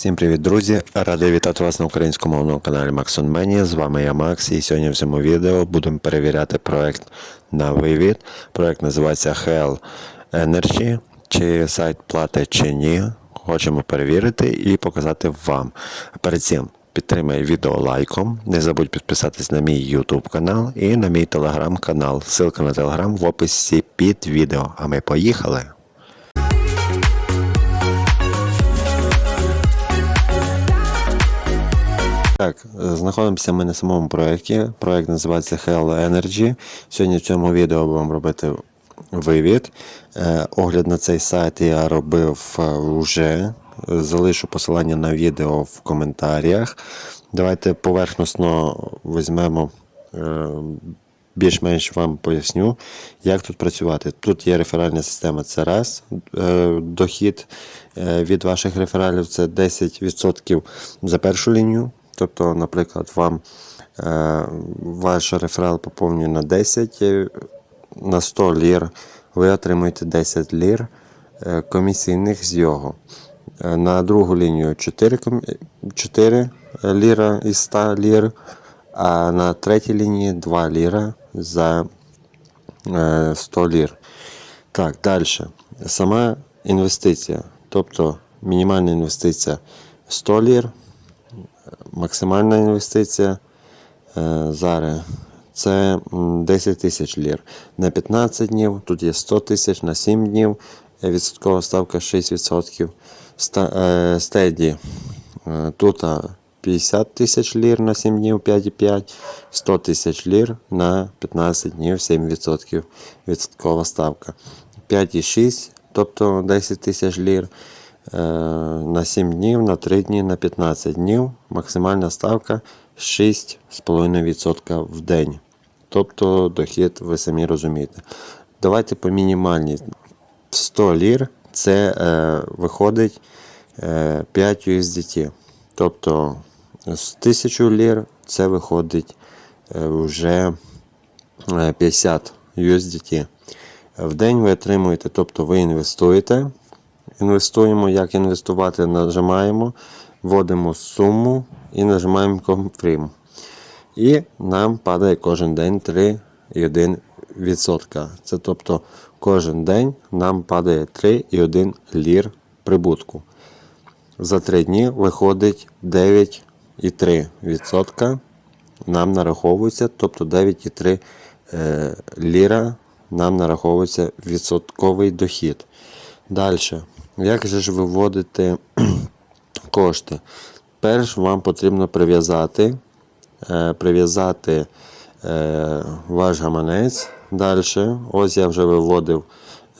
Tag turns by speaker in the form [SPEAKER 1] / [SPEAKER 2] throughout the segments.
[SPEAKER 1] Всім привіт, друзі! Радий вітати вас на українському мовному каналі Maxon Mania. З вами я Макс, і сьогодні в цьому відео будемо перевіряти проект на вивід. Проект називається Hell Energy. Чи сайт платить чи ні. Хочемо перевірити і показати вам. Перед цим підтримай відео лайком. Не забудь підписатись на мій YouTube канал і на мій телеграм канал. Ссылка на телеграм в описі під відео. А ми поїхали! Так, е, знаходимося ми на самому проєкті. Проєкт називається Hell Energy. Сьогодні в цьому відео будемо робити вивід. Е, Огляд на цей сайт я робив е, вже. Залишу посилання на відео в коментарях. Давайте поверхносно візьмемо. Більш-менш вам поясню, як тут працювати. Тут є реферальна система, це раз. Дохід від ваших рефералів це 10% за першу лінію. Тобто, наприклад, вам е, ваш реферал поповнює на 10, е, на 100 лір, ви отримуєте 10 лір е, комісійних з його. Е, На другу лінію 4, 4 ліра із 100 лір, а на третій лінії 2 ліра за е, 100 лір. Так, далі. Сама інвестиція. Тобто мінімальна інвестиція 100 лір, максимальна інвестиція е, зараз це 10 тисяч лір. На 15 днів, тут є 100 тисяч, на 7 днів е, відсоткова ставка 6%. Е, Стеді тут 50 тисяч лір на 7 днів 5,5, 100 тисяч лір на 15 днів 7% відсоткова ставка. 5,6, тобто 10 тисяч лір на 7 днів, на 3 дні, на 15 днів. Максимальна ставка 6,5% в день. Тобто дохід, ви самі розумієте. Давайте по мінімальній 100 лір це е, виходить е, 5 USDT. Тобто з 1000 лір це виходить е, вже е, 50 USDT. В день ви отримуєте, тобто ви інвестуєте. Інвестуємо, як інвестувати, нажимаємо, вводимо суму і нажимаємо Confirm. І нам падає кожен день 3,1%. Це тобто кожен день нам падає 3,1 лір прибутку. За 3 дні виходить 9,3%. Нам нараховується, тобто 9,3 е, ліра нам нараховується відсотковий дохід. Далі, як же ж виводити кошти? Перш вам потрібно прив'язати, е, прив'язати е, ваш гаманець. Далі, ось я вже виводив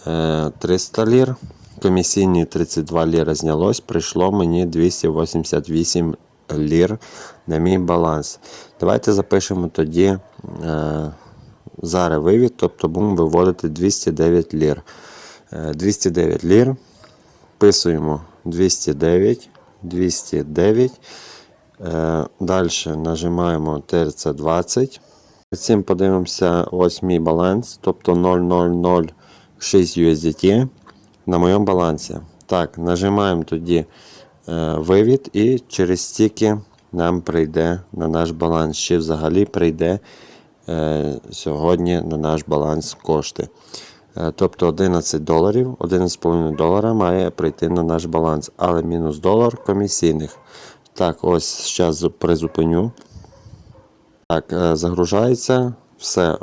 [SPEAKER 1] е, 300 лір. Комісійні 32 ліри знялось, прийшло мені 288 лір на мій баланс. Давайте запишемо тоді е, зараз вивід, тобто будемо виводити 209 лір. Е, 209 лір. Вписуємо 209, 209. Е, Далі нажимаємо TRC20. Цим подивимося ось мій баланс, тобто 0006 USDT на моєму балансі. Так, нажимаємо тоді е, вивід і через стільки нам прийде на наш баланс. Чи взагалі прийде е, сьогодні на наш баланс кошти. Е, Тобто 11 доларів, 11,5 долара має прийти на наш баланс, але мінус долар комісійних. Так, ось зараз призупиню. Так, е, загружається. Все.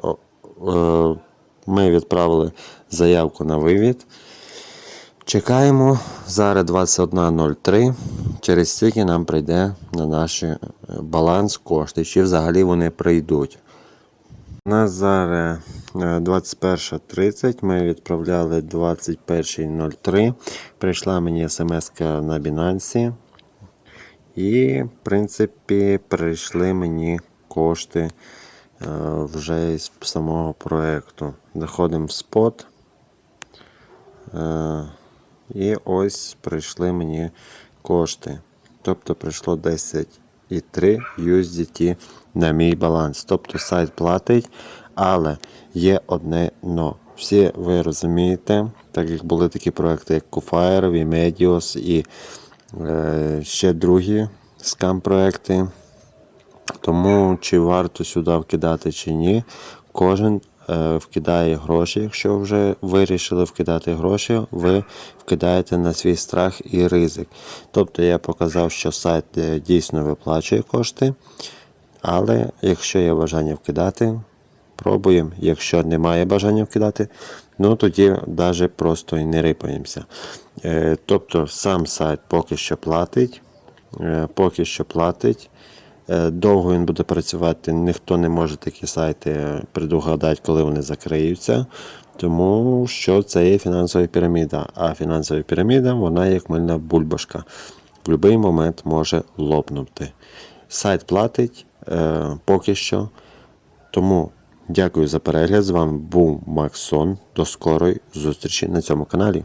[SPEAKER 1] е, Ми відправили заявку на вивід. Чекаємо. Зараз 21.03. Через стільки нам прийде на наш баланс кошти. Чи взагалі вони прийдуть. У нас зараз 21.30. Ми відправляли 21.03. Прийшла мені смс на Binance. І, в принципі, прийшли мені кошти е, вже із самого проєкту. Заходимо в спот. Е, І ось прийшли мені кошти. Тобто прийшло 10,3 USDT на мій баланс. Тобто сайт платить, але є одне но. Всі ви розумієте, так як були такі проекти, як Kufire, Vimedios і е, ще другі скам-проекти. Тому чи варто сюди вкидати чи ні, кожен вкидає гроші. Якщо вже вирішили вкидати гроші, ви вкидаєте на свій страх і ризик. Тобто я показав, що сайт е, дійсно виплачує кошти, але якщо є бажання вкидати, пробуємо. Якщо немає бажання вкидати, ну тоді навіть просто і не рипаємося. Е, тобто сам сайт поки що платить. Е, Поки що платить. Е, Довго він буде працювати, ніхто не може такі сайти предугадати, коли вони закриються. Тому що це є фінансова піраміда. А фінансова піраміда, вона як мильна бульбашка. В будь-який момент може лопнути. Сайт платить е, поки що. Тому дякую за перегляд. З вами був Максон. До скорої зустрічі на цьому каналі.